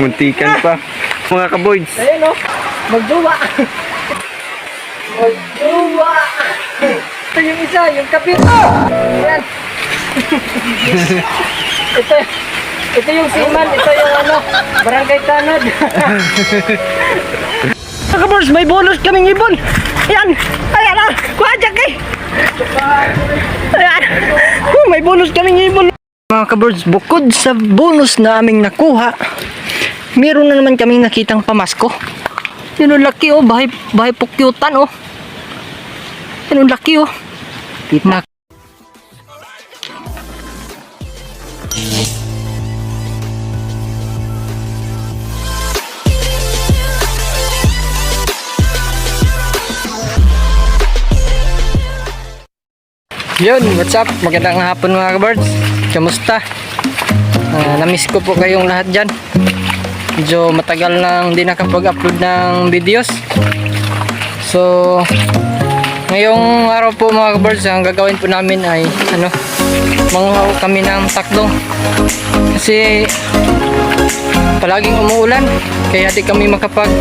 Muntikan pa. Mga kaboys. Ayun o, magduwa. magduwa. Ito yung isa, yung kapit. Ayan. ito, ito yung siman, ito yung ano, barangay tanod. Mga kabors, may bonus kaming ibon. Ayan, ayan na, kuha dyan kay. Ayan, oh, may bonus kaming ibon. Mga kabirds, bukod sa bonus na aming nakuha, meron na naman kaming nakitang pamasko. Yun ang laki oh, bahay, bahay pukyutan oh. Yun ang laki oh. Na Yun, what's up? Magandang hapon mga kabirds. Kamusta? Ah, namiss ko po kayong lahat dyan. Medyo matagal nang di nakapag-upload ng videos. So, ngayong araw po mga kabirds, ang gagawin po namin ay ano, manguhaw kami ng takdong. Kasi palaging umuulan, kaya di kami makapag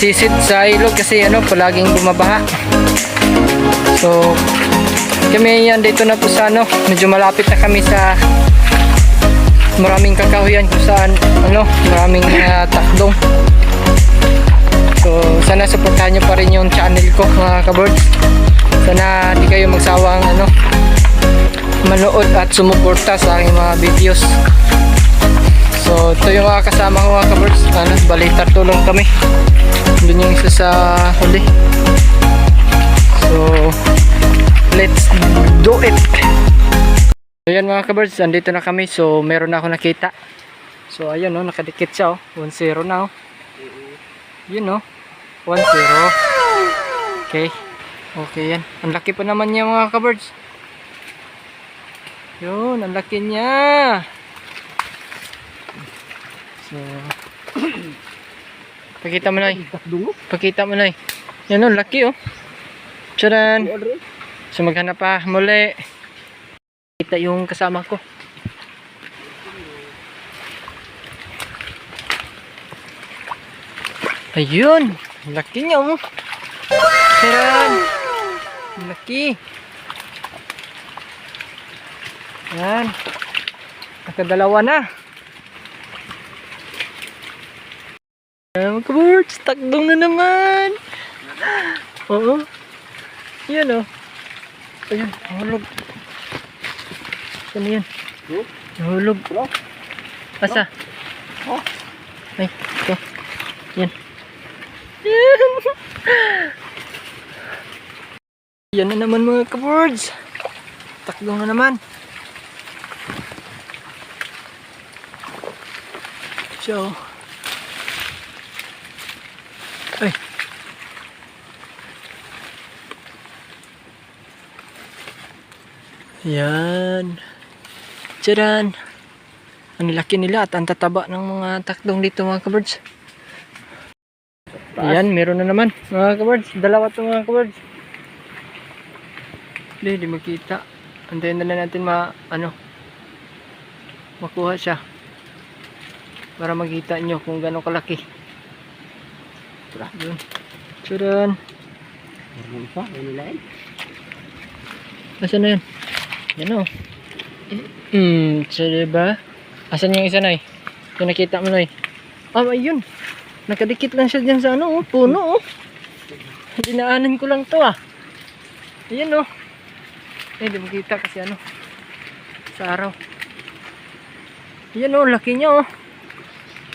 sisid sa ilog kasi ano, palaging bumabaha. So, kami yan dito na po sa ano, medyo malapit na kami sa maraming kakahuyan kung saan ano, maraming uh, takdong. So, sana supportahan nyo pa rin yung channel ko mga kabirds. Sana di kayo magsawang ano, manood at sumuporta sa aking mga videos. So, ito yung mga kasama ko mga kabirds. Ano, balitar tulong kami. Doon yung isa sa huli. So, let's do it! So yan mga kabirds, andito na kami. So meron na ako nakita. So ayun no, nakadikit siya oh. 1-0 na oh. Yun oh. 1-0. Okay. Okay yan. Ang laki pa naman niya mga kabirds. Yun, ang laki niya. So Pakita mo na eh. Pakita mo na eh. Yan oh, laki oh. Tcharan! So maghanap pa muli. Kita yung kasama ko. Ayun! Laki niya oh. Ang Laki! Yan. Nakadalawa na. Ayan mga takdong na naman. Oo. Yan oh. Ayun, nahulog. Saan yan? Nahulog. Asa? Ay, ito. Yan. Yan. Yan na naman mga kabirds. Takdong na naman. So. Yan. Tcharan. Ang laki nila at ang tataba ng mga takdong dito mga kabirds. Yan, meron na naman mga kabirds. Dalawa to mga kabirds. Hindi, di makita. Antayin na lang natin ma, ano, makuha siya. Para makita nyo kung gano'ng kalaki. Yun. Tcharan. Nasaan na yun? Yan o. Hmm, so diba? Asan yung isa na eh? Yung nakita mo na eh. Ah, ayun. Nakadikit lang siya dyan sa ano, oh, puno oh. Dinaanan ko lang to ah. Ayan oh. Eh, di mo kita kasi ano. Sa araw. Ayan oh, laki niya oh.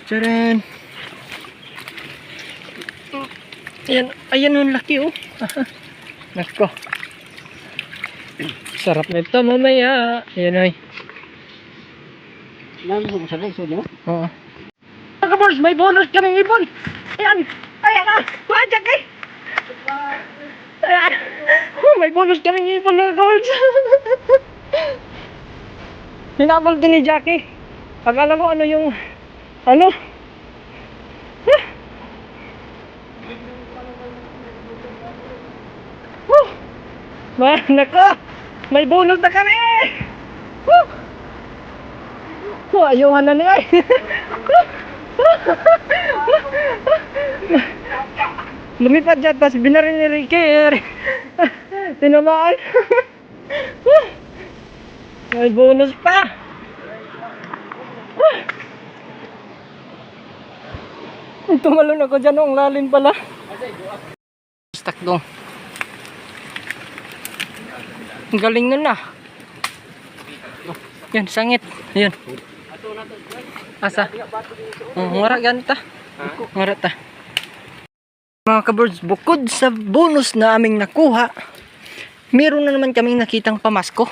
Tcharan. Ayan, ayan oh, laki oh. Nako. Sarap na ito mamaya. Ayan ay. Nandun mo sa reso, di ba? Oo. Mga kabors, may bonus kaming ibon. Ayan. Ayan na. Kuha dyan kay. Ayan. Oh, may bonus kaming ibon mga kabors. Hinabol din ni Jackie. Akala mo ano yung... Ano? Woo! Ma, nako! May bunot na kami! Woo! Oh, ayuhan na niya. Lumipad dyan, tapos binarin ni Ricky. Tinamaan. May bonus pa. Tumalon ako dyan, ang lalim pala. Stuck dong. Ang galing nun ah. Yan, sangit. Yan. Asa? Oh, ngara ganta. Ngara ta. Mga kabirds, bukod sa bonus na aming nakuha, meron na naman kaming nakitang pamasko.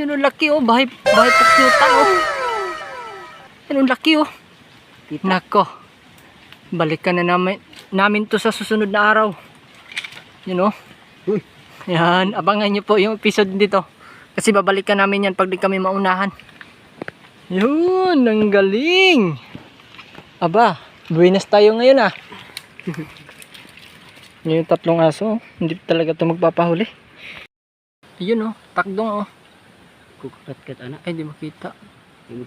Yan ang laki oh, bahay, bahay pakyutan oh. Yan ang laki oh. Nako. Balikan na namin, namin to sa susunod na araw. Yun oh. Yan, abangan nyo po yung episode dito. Kasi babalikan namin yan pag di kami maunahan. Yun, ang galing. Aba, buenas tayo ngayon ah. Yun yung tatlong aso, oh. hindi talaga to magpapahuli. Yun oh, takdong oh. Kukat-kat anak. Ay, di makita.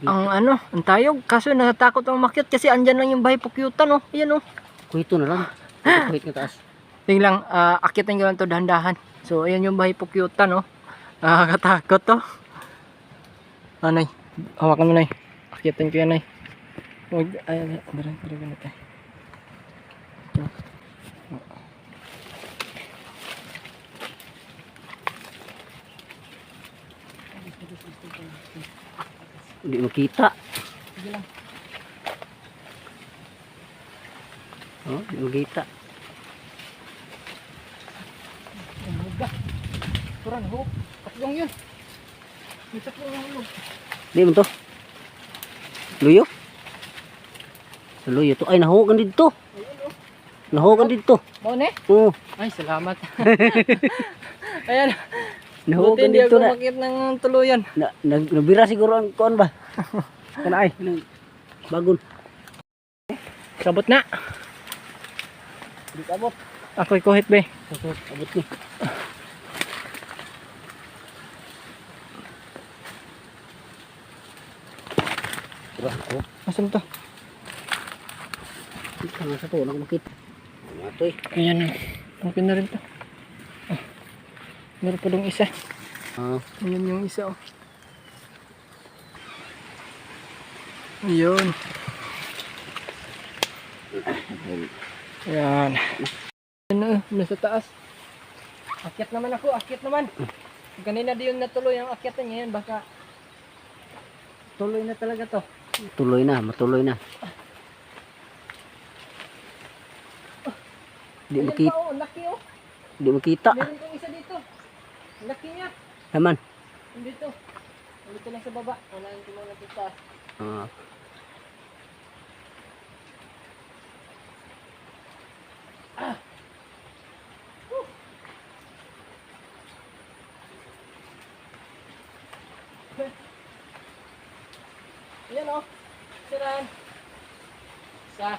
Ang ano, ang tayog. Kaso natatakot ang makyat kasi andyan lang yung bahay pukyutan oh. Ayan oh. kuhito na lang. Kuhit na taas. Tingnan lang, uh, akitin ko lang to dahan-dahan. So, ayan yung bahay pukyutan, oh. Nakakatakot, to. Anay, hawakan mo, nay. Akitin ko yan, nay. Huwag, ay, ay, dara, dara, dara, dara. Ito. Hindi makita. Sige lang. Oh, hindi makita. Turan, ho. Tatlong yun. May tatlong yung hulog. Di mo to. Luyo. Luyo to. Ay, nahugan dito. Nahugan dito. Mau ne? Oo. Ay, salamat. Ayan. Buti Nahugan hindi dito na. makit ng tuluyan. na nag, nabira siguro ang kuan ba? Kana ay. Bagon. Sabot na. Di abot. Ako'y kuhit, be. Abot abot ni. Tara, oh. Asan to? Ika nga sa to, wala ko makita. Ano to eh. Ayan. Okay na rin to. Ah, meron pa dong isa. Ah, Ayan yung isa oh. Ayun. Ayan. Ano, nasa taas. Akyat naman ako, akyat naman. Kanina di yung natuloy ang akyatan ngayon, baka tuloy na talaga to. Tuloy na, matuloy na. Di makita, oh, laki oh. di makita. Meron pang isa dito. Laki niya. Naman. Dito. Dito lang sa baba. Unahin ko muna dito taas. Ah, Ayan oh. Siran. Sa.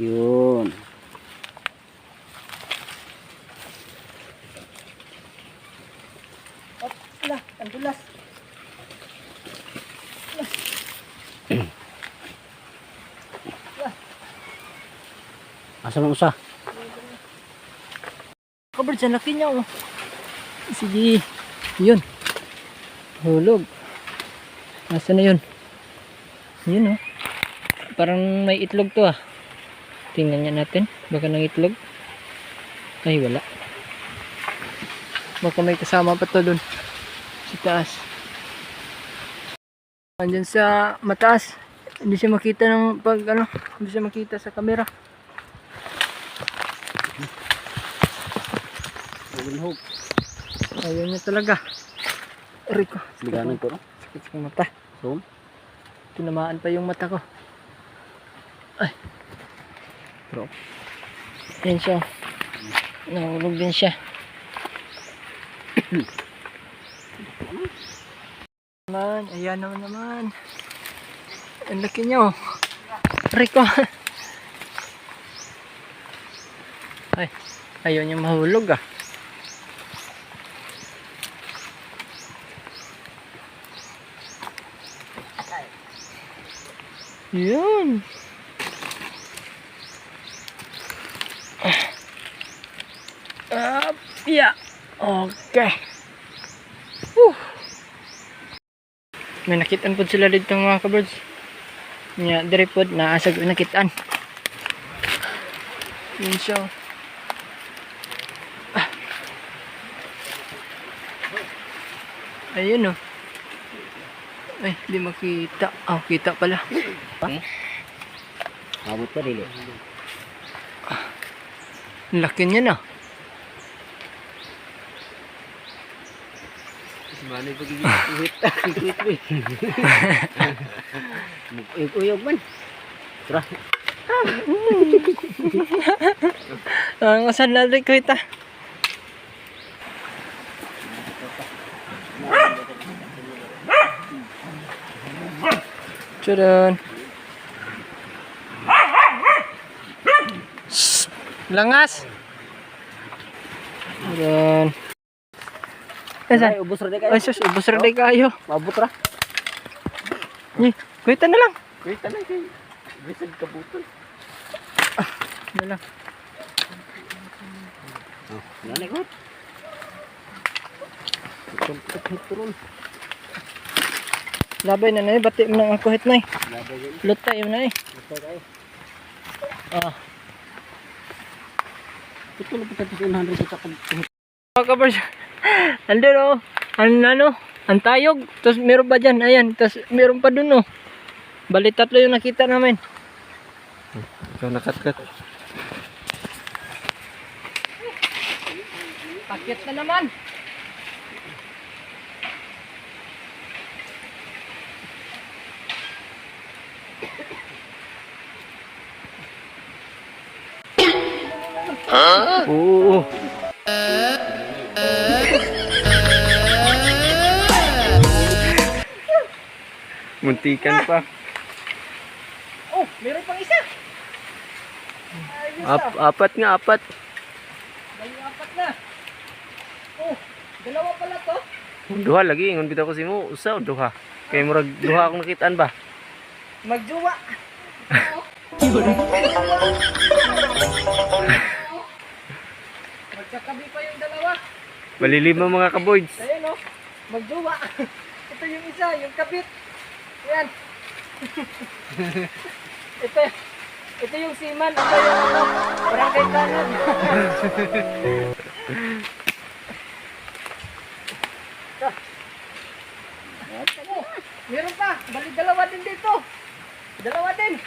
yun. Op, ala, ang dulas. Asa man usa? Covered sa laki niya oh. Sige. Yun. Hulog. Nasaan na yun? Yun oh. Parang may itlog to ah. Tingnan niya natin. Baka nang itlog. Ay wala. Baka may kasama pa to dun. Sa taas. Andyan sa mataas. Hindi siya makita ng pag ano. Hindi siya makita sa camera. Hope. Ayaw niya talaga. Rico. Liganan ko no. Sakit sa mata. So, Tinamaan pa yung mata ko. Ay. Bro. Yan siya. Nahulog din siya. naman. Ayan naman naman. Ang laki niya oh. Ko. Ay, ayaw niya mahulog ah. Yun. Ah, yeah. Okay. Whew. May nakitaan po sila dito mga kabirds. Nya, dire po na asag nakitaan. Yun siya. Ah. Ayun oh. Ay, di makita. Ah, kita pala. Abot pa dili. Ang Laki niya na. Mano pag uhit. Uhit uhit. Uyog man. Tara. Ang usan na rin ko ita. Tadaan. Langas! Tadaan. Asan? Ra di kayo. Ay sus, ubos rin kayo. Mabot ra. Ni, kuita na lang. Wait, tanay kay. Bisag kabutol. Na lang. Oh, nanay ko. Turon, turon. Labay na na eh, bati mo nang ako hit na eh. Lutay mo na eh. Kayo. Ah. Ito na pagka 100 kita kag Mga kabars, andun oh, ang ano, ang tayog, tapos meron pa dyan, ayan, tapos meron pa dun oh. Bali tatlo yung nakita namin. Ikaw nakatkat. Pakit na naman. Oo. Muntikan pa. Oh, meron pang isa. Ayos Ap apat nga, apat. bali apat na. Oh, dalawa pala to. Duha lagi, ingon bitaw ko si mo. Usa o duha. Kay murag duha akong nakitaan ba? Magjuwa. Magkakabi pa yung dalawa. Bali lima mga kaboys. Ayan o, magjowa. Ito yung isa, yung kapit. Ayan. ito, ito yung siman. Ito yung ano, barangay. Ito. Oh, meron pa. Bali dalawa din dito. Dalawa din.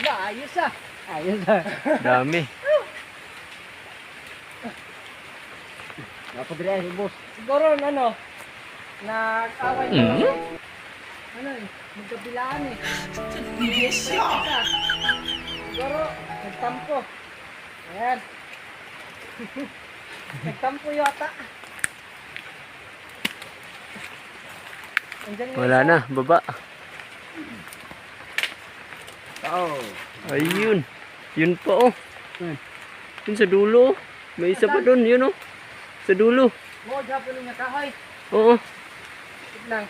Ano, ayos ah. Ayos ah. Dami. Dire ay boss. Siguro ano, nag-away na Mhm. kasi. Ano eh, magkabilaan eh. Isa. Siguro, nagtampo. Ayan. nagtampo yata. Wala na, baba. Oh. Ayun. Yun pa oh. Hmm. Yun sa dulo. oh. May isa pa doon, yun oh. Sa dulo. Mo, dyan niya kahoy. Oo. Wait lang.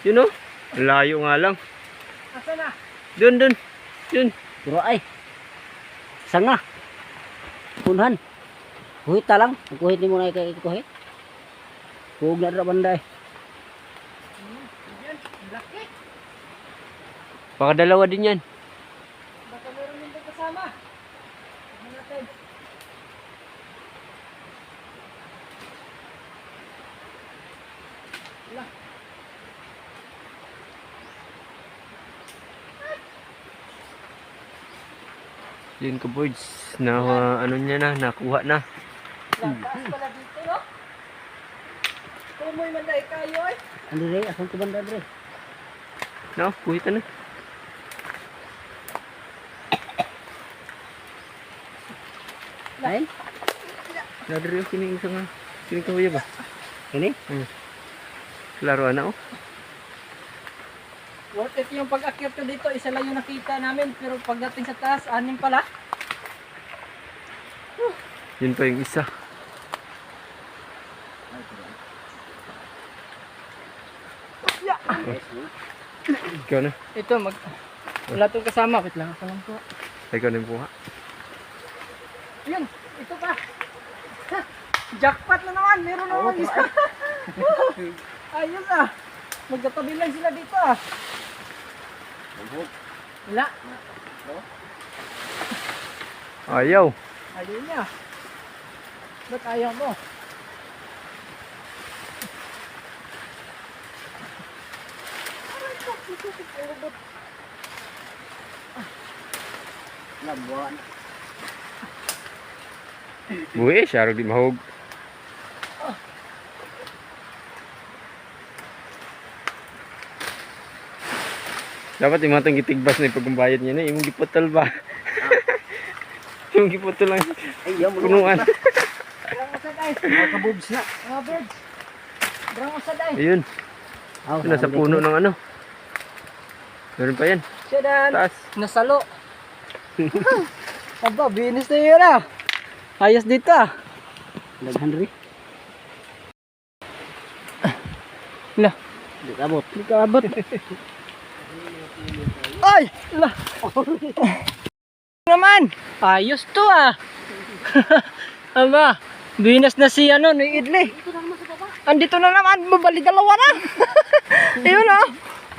Yun oh. Ang Layo nga lang. Asa na? Doon, doon. Yun. Pero ay. Sanga. Punhan. Kuhit ta lang. Kuhit ni mo na kay kuhit. Huwag na ra banday. Yan, laki. Baka dalawa din yan. Baka meron din doon kasama. Tignan natin. Wala. Yun ka boys. Na uh, ano niya na, nakuha na. Taas pala dito, no? Tumoy man dahil kayo, eh. Ano re? Asan ko banda re? No, kuhitan na. Lain? Nadari yung kining isa nga. Kahuya ba? Ini? Laro na oh. Worth it yung pag-akyat ko dito, isa lang yung nakita namin. Pero pagdating sa taas, anim pala. Yun pa yung isa. Ikaw na. Ito, mag... Wala itong kasama. Wait lang, ako lang po. Ikaw na yung buha. Yun, ito pa. Ha, Jackpot na naman, meron na naman isa. Ayos ah. Magkatabi lang sila dito ah. Wala. Ayaw. Ayaw niya. Ba't ayaw mo? Labuan. Buhi, siya rin di mahog. Dapat yung matang gitigbas na yung pagkumbayad niya na, yung giputol ba? yung giputol lang, Ay, mo. punuan. Mga kabubs na. Mga birds. Brang usaday. Ayun, Oh, nasa puno ng ano. Meron pa yan, Siya dan. taas. Nasalo. Aba, binis na yun ah. Ayos dito ah. Daghan rin. Lah, Di kabot. di ka abot. Ay! Lah. naman. Ayos to ah. Aba, binas na si ano, ni Idli. Andito na naman, babali dalawa na. Ayun oh.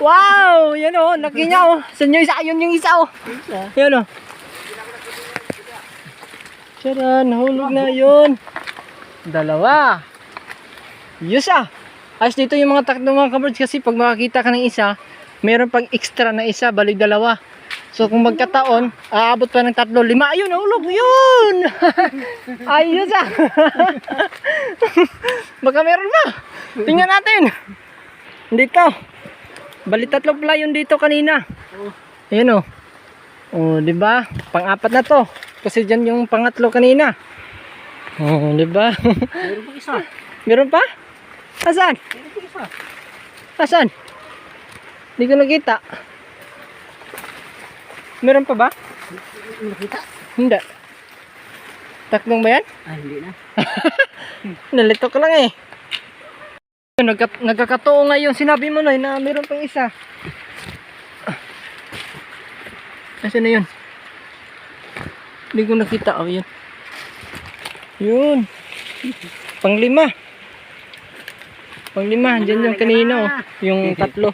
Wow, yan oh, laki niya oh. Saan yung isa? Ayun yung isa oh. Yan oh. Tara, nahulog na yun. Dalawa. Yes ah. Ayos dito yung mga takdo mga kabards kasi pag makakita ka ng isa, meron pang extra na isa, balik dalawa. So kung magkataon, aabot pa ng tatlo, lima, ayun, nahulog, yun! Ayos ah! Baka meron na. Tingnan natin. Dito. Bali tatlo pala yun dito kanina. Ayun oh. Oh, 'di ba? Pang-apat na 'to. Kasi diyan yung pangatlo kanina. Oh, 'di ba? Meron pa isa. Meron pa? Asan? Meron pa isa. Asan? Hindi ko nakita. Meron pa ba? Nakita? Hindi. Tatlong ba yan? Ah, hindi na. Nalito ko lang eh. Nagka, nagkakatoo nga yung sinabi mo na na meron pang isa. Nasaan na yun? Hindi ko nakita. Oh, yun. Yun. Panglima. Panglima. Diyan yung kanina. Oh. Yung tatlo.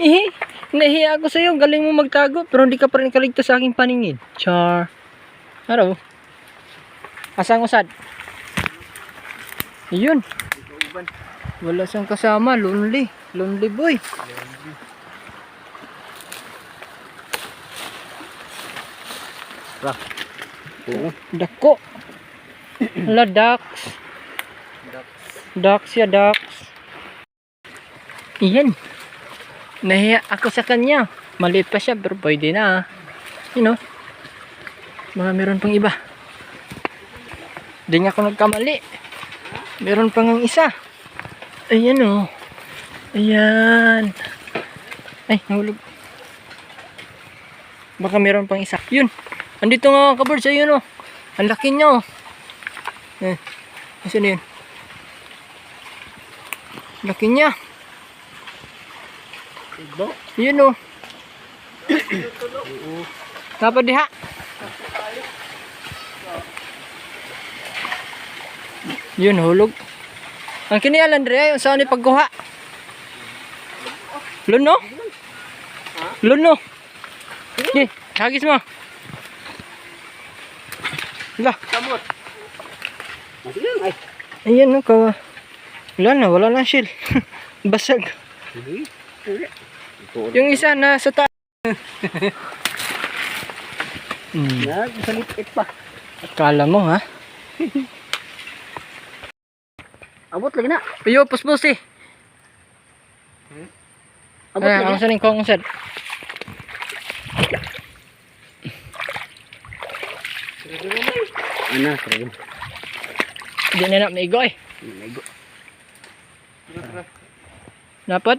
Eh, nahiya ako sa'yo. Galing mo magtago. Pero hindi ka pa rin kaligtas sa aking paningin. Char. Hello. Asang usad? Yun. Wala siyang kasama. Lonely. Lonely boy. Ra. Oo. Dako. Hala, ducks. Ducks ya, ducks. Iyan. Nahiya ako sa kanya. Maliit pa siya, pero pwede na. You know. Mga meron pang iba. Di nga ako nagkamali. Meron pang ang isa. Ayan oh. Ayan. Ay, nahulog. Baka meron pang isa. Yun. Andito nga mga kabirds. Ayun oh. Ang laki niya oh. Eh. Nasaan na yun? Laki niya. Ibo. Yun oh. Dapat diha. Yun, hulog. Ang kinialan dre, yung saan ni pagkuha? Luno? Luno? Di, hagis mo. Lah, ay. ayan no, kawa. Wala na, wala na shield. Basag. Hindi. Yung isa na sa taas. hmm. Nagsalipit pa. Akala mo ha? Abot lagi na. Ayo, puspus eh. Abot Ah, lagi ang na. saning kong sad. Ano, sir? Di na na maigo eh. Maigo. Napad?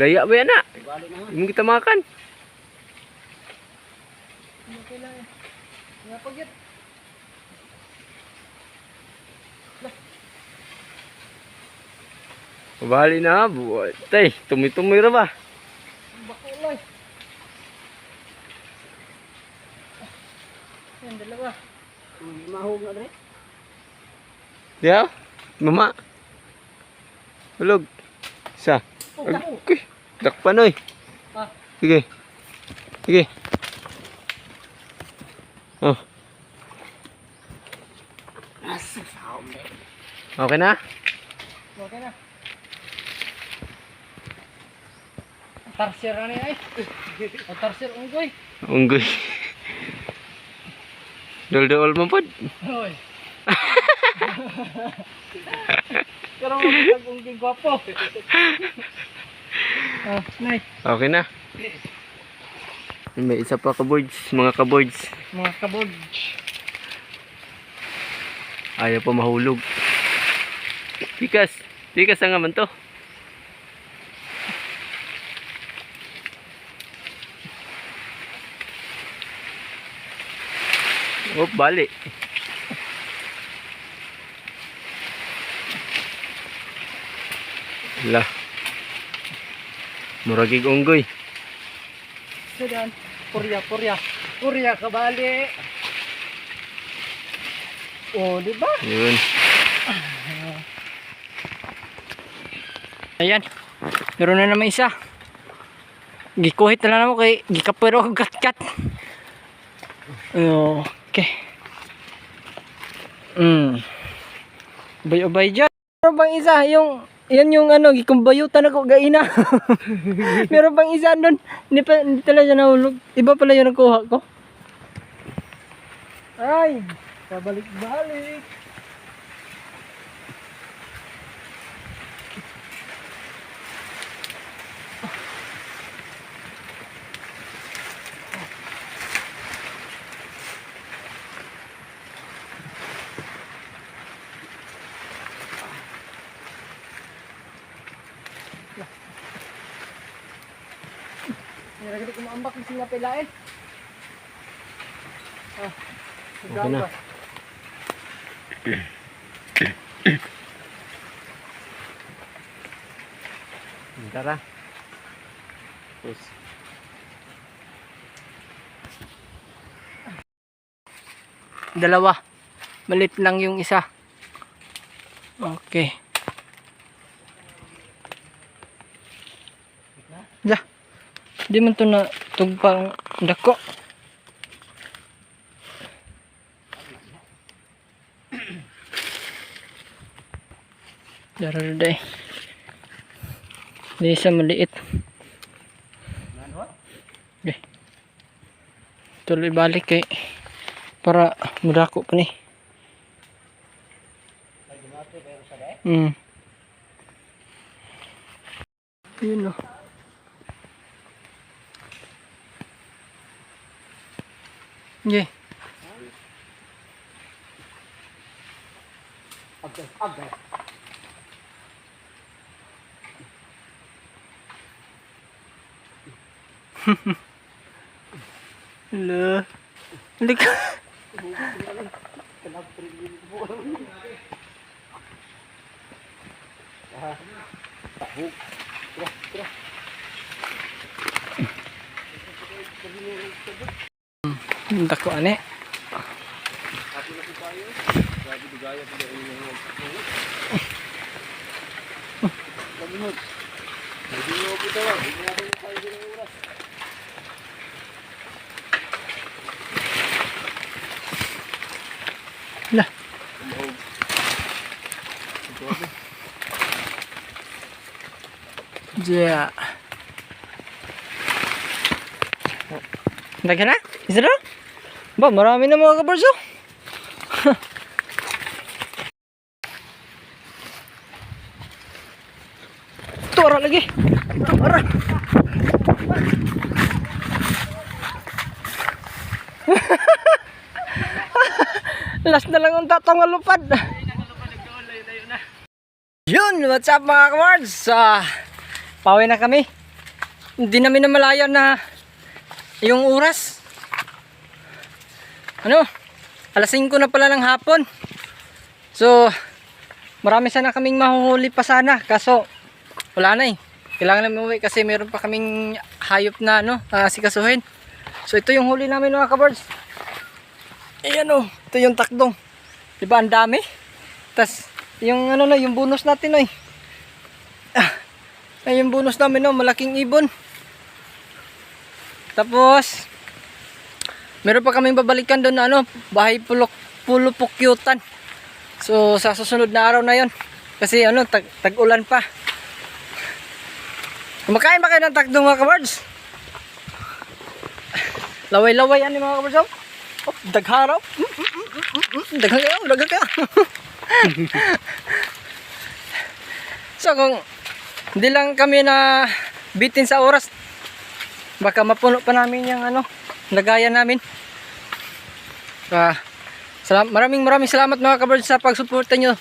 Laya ba yan na? Ha. Hindi kita makan. Bali na buat. Tay, tumi-tumi ra ba? Bakulay. Yan, dalawa. Mahog na dre. Diya? Mama. Hulog. Isa. Dako. Okay. Dakpan oy. Ah. Sige. Sige. Oh, okay na? Okay na. Tarsier na niya eh. O tarsier unggoy. Unggoy. Dol-dol mo pod. Pero unggoy gwapo. Ah, nay. Okay na. May isa pa kaboards, mga kaboards. Mga kabog. Ayaw pa mahulog. Pikas. Pikas na nga man to. Oh, bali. Lah. Muragig unggoy. Sudan. Purya, purya. Purya kabali. Oh, di ba? Yun. Ayan. Meron na naman isa. Gikuhit na lang ako kay gikapero ako gat-gat. Okay. Mm. Bay-bay dyan. Meron bang isa? Yung, yan yung ano, gikumbayutan ako gaina. Meron bang isa doon? Hindi, pa, hindi talaga nahulog. Iba pala yung nakuha ko. Ay, pabalik-balik. Nilagay ko maambak yung singa pilain. Ah, Okay na. Tara. Tapos, Dalawa. Malit lang yung isa. Okay. Di man to na tugpang dako. Daro day. Di sa maliit. Okay. Tuloy balik kay para mudako pa ni. Hmm. Yun o. Yeah. Agay, agay. Hala. Halika. Hmm, dako ane Lah. Yeah. Daghan na? Is it all? Ba, marami na mga kabards oh. Tora lagi. Tora. Last na lang ang tatong alupad. Yun, what's up mga kawards? Ah, pauwi na kami. Hindi namin namalayan na yung oras. Ano? Alas 5 na pala ng hapon. So, marami sana kaming mahuhuli pa sana. Kaso, wala na eh. Kailangan namin umuwi kasi meron pa kaming hayop na ano, uh, sikasuhin. So, ito yung huli namin mga kabards. Ayan o, ito yung takdong. Di ba ang dami? Tas yung ano na, yung bonus natin oy. Ah, ay yung bonus namin no, malaking ibon. Tapos meron pa kaming babalikan doon na ano, bahay pulok pulo pukyutan. So sa susunod na araw na 'yon. Kasi ano, tag, tag-ulan pa. Kumakain ba kayo ng takdong mga kabards? Laway-laway yan mga kabards. oh. Oh, dagharaw. Mm, mm, mm, mm, mm, mm, so kung hindi lang kami na bitin sa oras, baka mapuno pa namin yung ano, lagayan namin. Uh, salam, maraming maraming salamat mga kabirds sa pagsuporta nyo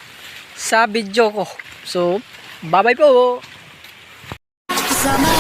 sa video ko. So, bye bye po! Sama.